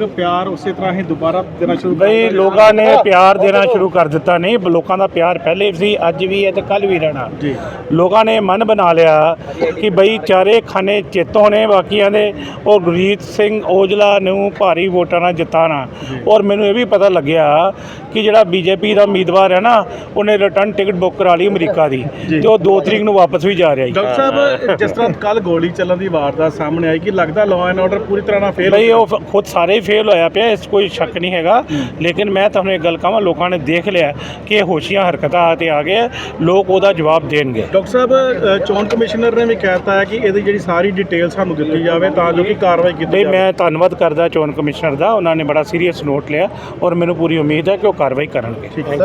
ਲੋਕ ਪਿਆਰ ਉਸੇ ਤਰ੍ਹਾਂ ਹੀ ਦੁਬਾਰਾ ਦੇਣਾ ਸ਼ੁਰੂ ਕਰ ਬਈ? ਲੋਕਾਂ ਨੇ ਪਿਆਰ ਦੇਣਾ ਸ਼ੁਰੂ ਕਰ ਦਿੱਤਾ। ਨਹੀਂ ਲੋਕਾਂ ਦਾ ਪਿਆਰ ਪਹਿਲੇ ਵੀ ਸੀ ਅੱਜ ਵੀ ਹੈ ਤੇ ਕੱਲ ਵੀ ਰਹਿਣਾ। ਜੀ। ਲੋਕਾਂ ਨੇ ਮਨ ਬਣਾ ਲਿਆ ਕਿ ਬਈ ਚਾਰੇ ਖਾਨੇ ਚੇਤੋਂ ਨੇ ਬਾਕੀਆਂ ਦੇ ਉਹ ਗੁਰਜੀਤ ਸਿੰਘ ਔਜਲਾ ਨੂੰ ਭਾਰੀ ਵੋਟਾਂ ਨਾਲ ਜਿਤਾਣਾ। ਔਰ ਮੈਨੂੰ ਇਹ ਵੀ ਪਤਾ ਲੱਗਿਆ ਕਿ ਜਿਹੜਾ ਬੀਜੇਪੀ ਦਾ ਉਮੀਦਵਾਰ ਹੈ ਨਾ ਉਹਨੇ ਰਿਟਰਨ ਟਿਕਟ ਬੁੱਕ ਕਰਾ ਲਈ ਅਮਰੀਕਾ ਦੀ ਜੀ। ਤੇ ਉਹ 2 ਤਰੀਕ ਨੂੰ ਵਾਪਸ ਵੀ ਜਾ ਰਿਹਾ ਜੀ। ਡਾਕਟਰ ਸਾਹਿਬ ਜਿਸ ਤਰ੍ਹਾਂ ਕੱਲ ਗੋਲੀ ਚੱਲਣ ਦੀ ਵਾਰਦਾਤ ਸਾਹਮਣੇ ਆਈ ਕਿ ਲੱਗਦਾ ਲਾਅ ਐਂਡ ਆਰਡਰ ਪੂਰੀ ਤਰ੍ਹਾਂ ਨਾਲ ਫੇਲ ਬਈ ਉਹ ਖੁਦ ਸਾਰੇ ਹੀ ਫੇਲ ਹੋਇਆ ਪਿਆ ਇਸ ਕੋਈ ਸ਼ੱਕ ਨਹੀਂ ਹੈਗਾ। ਲੇਕਿਨ ਮੈਂ ਤੁਹਾਨੂੰ ਇੱਕ ਗੱਲ ਕਹਾਂ ਲੋਕਾਂ ਨੇ ਦੇਖ ਲਿਆ ਕਿ ਇਹ ਹੋਸ਼ੀਆਂ ਹਰਕਤਾਂ ਤੇ ਆ ਗਏ ਲੋਕ ਉਹਦਾ ਜਵਾਬ ਦੇਣਗੇ। ਡਾਕਟਰ ਸਾਹਿਬ ਚੋਣ ਕਮਿਸ਼ਨਰ ਨੇ ਵੀ ਕਹਿਤਾ ਹੈ ਕਿ ਇਹਦੀ ਜਿਹੜੀ ਸਾਰੀ ਡਿਟੇਲ ਸਾਨੂੰ ਦਿੱਤੀ ਜਾਵੇ ਤਾਂ ਜੋ ਕਿ ਕਾਰਵਾਈ ਕੀਤੀ ਜਾਵੇ। ਮੈਂ ਧੰਨਵਾਦ ਕਰਦਾ ਚੋਣ ਕਮਿਸ਼ਨਰ ਦਾ ਉਹਨਾਂ ਨੇ ਬੜਾ ਸੀਰੀਅਸ ਨੋਟ ਲਿਆ ਔਰ ਮੈਨੂੰ ਪੂਰੀ ਉਮੀਦ ਹੈ ਕਿ ਉਹ ਕਾਰਵਾਈ ਕਰਨਗੇ। ਠੀਕ ਹੈ।